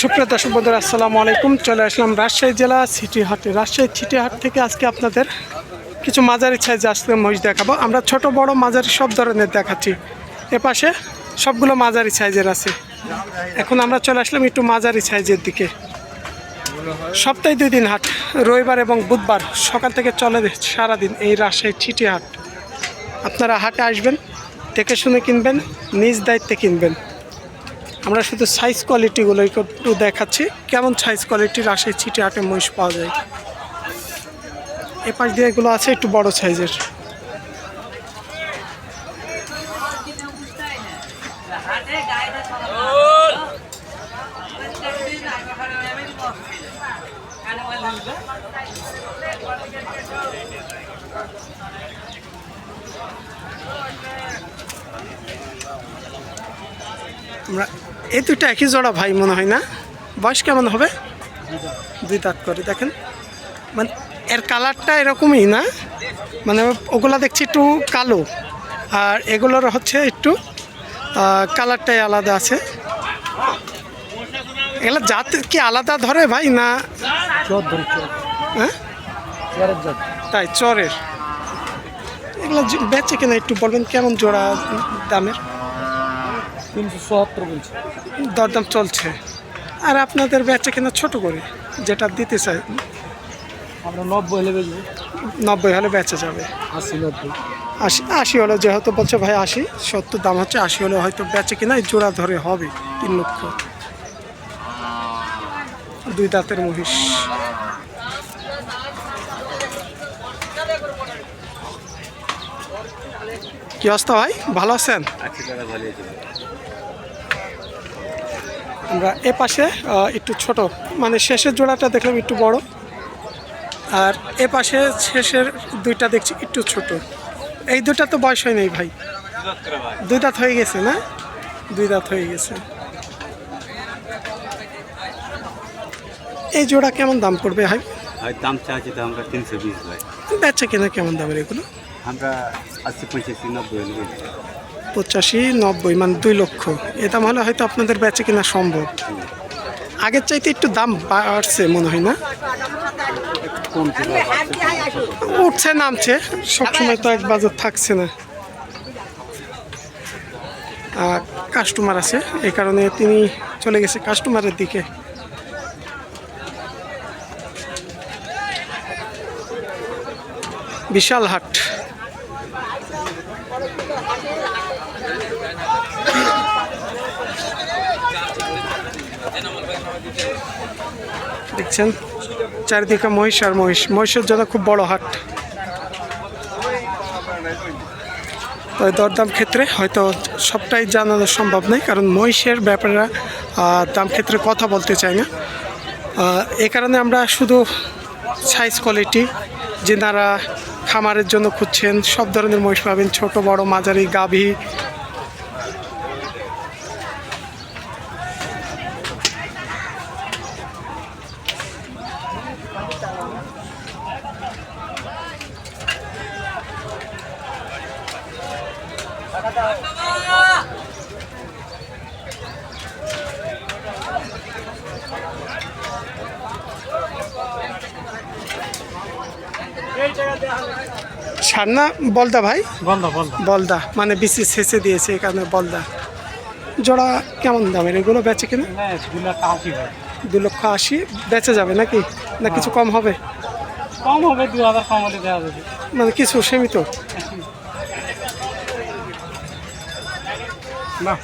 সুপ্রিয় দর্শক বন্ধুরা, আসসালামু আলাইকুম। চলে আসলাম রাজশাহী জেলা সিটি হাটে। রাজশাহী সিটি হাট থেকে আজকে আপনাদের কিছু মাঝারি সাইজ আজকে মহিষ দেখাবো। আমরা ছোট, বড়, মাঝারি সব ধরনের দেখাচ্ছি। এপাশে সবগুলো মাঝারি সাইজের আছে। এখন আমরা চলে আসলাম একটু মাঝারি সাইজের দিকে। সপ্তাহে দুই দিন হাট, রবিবার এবং বুধবার। সকাল থেকে চলে সারাদিন এই রাজশাহী সিটি হাট। আপনারা হাটে আসবেন, দেখে শুনে কিনবেন, নিজ দায়িত্বে কিনবেন। আমরা শুধু সাইজ কোয়ালিটিগুলো একটু দেখাচ্ছি। কেমন সাইজ কোয়ালিটির আসে চিটে হাটে মহিষ পাওয়া যায়। এ পাশ দিয়ে এগুলো আছে একটু বড় সাইজের আমরা এই দুইটা একই জোড়া ভাই মনে হয় না? বয়স কেমন হবে? দুই দাঁত করে দেখেন। মানে এর কালারটা এরকমই না? মানে ওগুলা দেখছি একটু কালো আর এগুলোর হচ্ছে একটু কালারটাই আলাদা আছে। এগুলো জাত কি আলাদা ধরে ভাই না? হ্যাঁ? তাই চরের। এগুলো বেচে কিনা একটু বলবেন কেমন জোড়া দামের? তিনশো চুয়াত্তর বলছে। দরদাম চলছে। আর আপনাদের বেচে কিনা ছোট করে যেটা দিতে চাই আমরা নব্বই হলে বেচবো। নব্বই হলে বেচা যাবে। আশি নব্বই। আশি আশি হলে যেহেতু বলছে ভাই আশি সত্তর দাম হচ্ছে আশি হলে হয়তো বেচে কিনা এই জোড়া ধরে হবে তিন লক্ষ। দুই দাঁতের মহিষ। কি অবস্থা ভাই? ভালো আছেন? আমরা এ পাশে একটু ছোট মানে শেষের জোড়াটা দেখলাম একটু বড়। আর এ পাশে শেষের দুইটা দেখছি একটু ছোট। এই দুটা তো বয়স হয় নাই ভাই। দুই দাঁত হয়ে গেছে না? দুই দাঁত হয়ে গেছে। এই জোড়া কেমন দাম পড়বে ভাই? দাম চাচ্ছি তো আমরা তিনশো বিশ ভাই। বেচা কেনা কেমন দামের এগুলো? আমরা আশি পঁচাশি নব্বই। পঁচাশি, নব্বই মানে দুই লক্ষ। এ দাম হলে হয়তো আপনাদের বেচে কিনা সম্ভব। আগের চাইতে একটু দাম বাড়ছে মনে হয় না? উঠছে, নামছে। সবসময় তো এক বাজার থাকছে না। কাস্টমার আছে এই কারণে তিনি চলে গেছে কাস্টমারের দিকে। বিশাল হাট। দেখছেন? চারিদিকে মহিষ আর মহিষ। মহিষের জন্য খুব বড় হাট। তো দরদাম ক্ষেত্রে হয়তো সবটাই জানানো সম্ভব নয় কারণ মহিষের ব্যাপাররা দাম ক্ষেত্রে কথা বলতে চাই না। এ কারণে আমরা শুধু সাইজ কোয়ালিটি যেনারা খামারের জন্য খুঁজছেন সব ধরনের মহিষ পাবেন ছোট বড় মাঝারি গাভী সান্না বলদা ভাই? বলদা মানে বিসি শেষে দিয়েছে এই কারণে বলদা। জোড়া কেমন দামের? এগুলো বেচে কিনা? না দু লক্ষ আশি? বেচে যাবে নাকি? না কিছু কম হবে? কম হবে দু হাজার কম হলে দেওয়া যাবে। মানে কিছু সীমিত? না।